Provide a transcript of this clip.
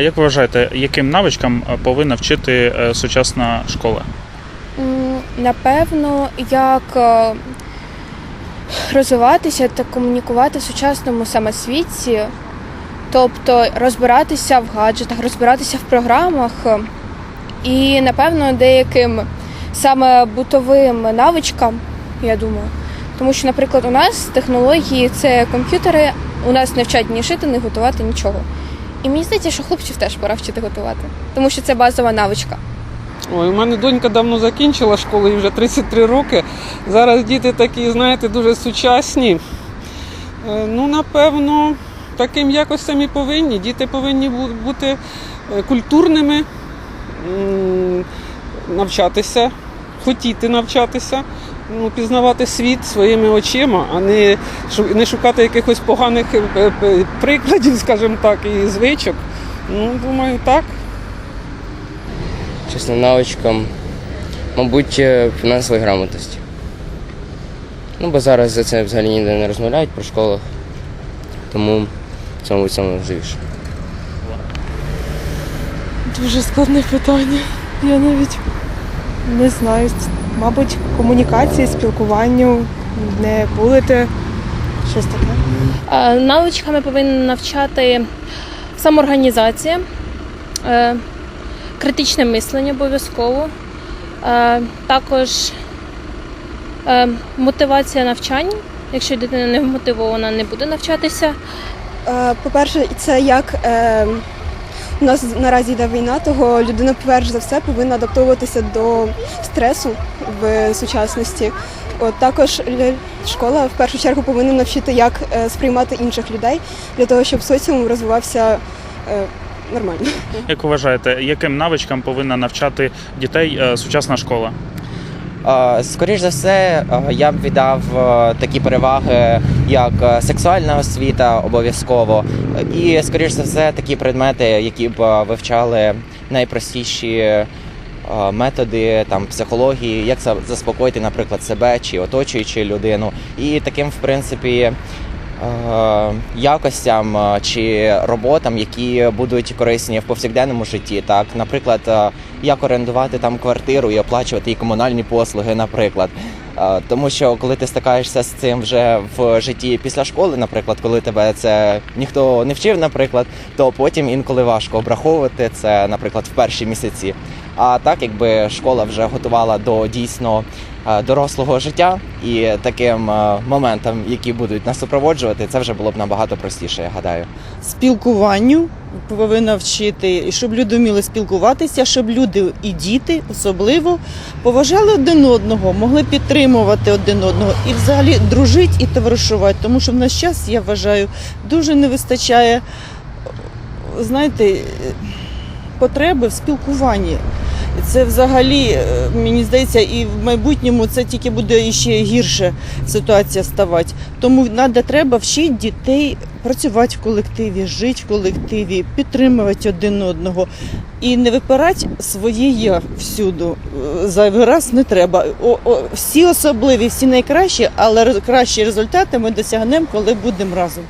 Як ви вважаєте, яким навичкам е, повинна вчити е, сучасна школа? Напевно, як е, розвиватися та комунікувати в сучасному саме світі, тобто розбиратися в гаджетах, розбиратися в програмах і, напевно, деяким саме бутовим навичкам, я думаю. Тому що, наприклад, у нас технології це комп'ютери, у нас не вчать ні шити, ні готувати нічого. І мені здається, що хлопців теж пора вчити готувати, тому що це базова навичка. Ой, у мене донька давно закінчила школу, їй вже 33 роки. Зараз діти такі, знаєте, дуже сучасні. Е, Ну, напевно, таким якостям і повинні. Діти повинні бути е, культурними, навчатися, хотіти навчатися, ну, пізнавати світ своїми очима, а не, не шукати якихось поганих е, е, прикладів, скажімо так, і звичок. Ну, думаю, так. чесно, навичкам, мабуть, е, фінансової грамотності. Ну, бо зараз за це взагалі ніде не розмовляють про школах, тому це, мабуть, саме важливіше. Дуже складне питання. Я навіть не знаю. Мабуть, комунікації, спілкуванню, не булити щось таке. Е, Навичками повинна навчати самоорганізація, е, критичне мислення обов'язково, е, також мотивація навчання. Якщо дитина не вмотивована, не буде навчатися. По-перше, це як у нас наразі йде війна, того людина, перш за все, повинна адаптовуватися до стресу в сучасності. От також школа в першу чергу повинна навчити, як е, сприймати інших людей для того, щоб соціум розвивався е, нормально. Як вважаєте, яким навичкам повинна навчати дітей е, сучасна школа? Е, Скоріш за все, е, я б віддав е, такі переваги, як сексуальна освіта обов'язково, і скоріш за все такі предмети, які б вивчали найпростіші методи там психології, як за- заспокоїти, наприклад, себе чи оточуючи людину, і таким, в принципі. Е, Якостям е, чи роботам, які будуть корисні в повсякденному житті, так, наприклад, е, як орендувати там квартиру і оплачувати і комунальні послуги, наприклад. Тому що коли ти стикаєшся з цим вже в житті після школи, наприклад, коли тебе це ніхто не вчив, наприклад, то потім інколи важко обраховувати це, наприклад, в перші місяці. А так, якби школа вже готувала до дійсно дорослого життя і таким е, моментам, які будуть нас супроводжувати, це вже було б набагато простіше, я гадаю. спілкуванню повинна вчити, і щоб люди вміли спілкуватися, щоб люди і діти особливо поважали один одного, могли підтримувати один одного і взагалі дружити і товаришувати. Тому що в наш час, я вважаю, дуже не вистачає, знаєте, е, потреби в спілкуванні. Це взагалі, е, мені здається, і в майбутньому це тільки буде ще гірше ситуація ставати. Тому надо, треба вчити дітей працювати в колективі, жити в колективі, підтримувати один одного і не випирати своє я всюду. Е, Зайвий раз не треба. О, о, всі особливі, всі найкращі, але кращі результати ми досягнемо, коли будемо разом.